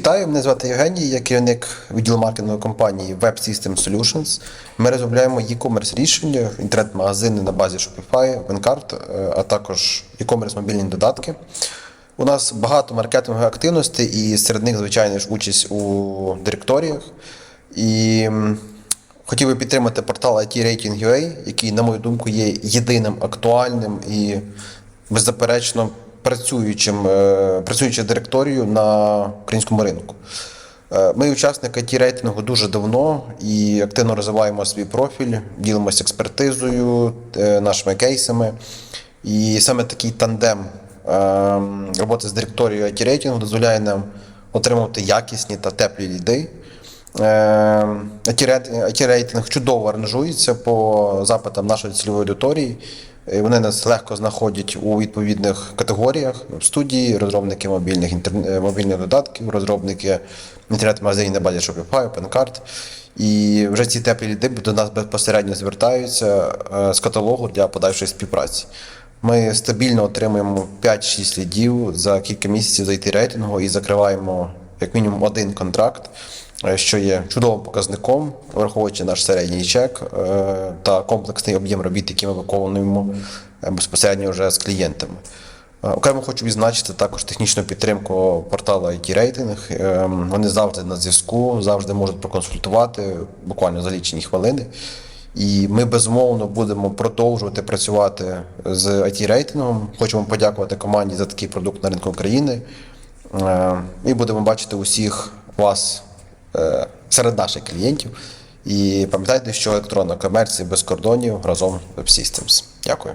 вітаю. Мене звати Євгеній, я керівник відділу маркетингової компанії Web System Solutions. Ми розробляємо e-commerce рішення, інтернет-магазини на базі Shopify, WinCart, е, а також e-commerce мобільні додатки. У нас багато маркетингових активностей, і серед них, звичайно ж, участь у директоріях. І хотів би підтримати портал IT Rating.ua, який, на мою думку, є єдиним актуальним і беззаперечно працюючим, е, працюючою директорією на українському ринку. Е, Ми учасники it рейтингу дуже давно і активно розвиваємо свій профіль, ділимося експертизою, е, нашими кейсами. І саме такий тандем роботи з директорією it рейтингу дозволяє нам отримувати якісні та теплі ліди. It рейтинг чудово аранжується по запитам нашої цільової аудиторії. Е, Вони нас легко знаходять у відповідних категоріях в студії, розробники мобільних е, мобільних додатків, розробники інтернет-магазинів на Shopify, OpenCart. І вже ці теплі ліди до нас безпосередньо звертаються е, з каталогу для подальшої співпраці. Ми стабільно отримуємо 5-6 лідів за кілька місяців зайти рейтингу і закриваємо як мінімум один контракт, е, що є чудовим показником, враховуючи наш середній чек е, та комплексний об'єм робіт, який ми виконуємо е, безпосередньо вже з клієнтами. Е, Окремо хочу відзначити також технічну підтримку порталу IT Рейтинг. Е, Вони завжди на зв'язку, завжди можуть проконсультувати буквально за лічені хвилини. І ми безумовно будемо продовжувати працювати з it рейтингом. Хочемо подякувати команді за такий продукт на ринку України. Е, І будемо бачити усіх вас е, серед наших клієнтів. І пам'ятайте, що електронна комерція без кордонів разом Web Systems. Дякую.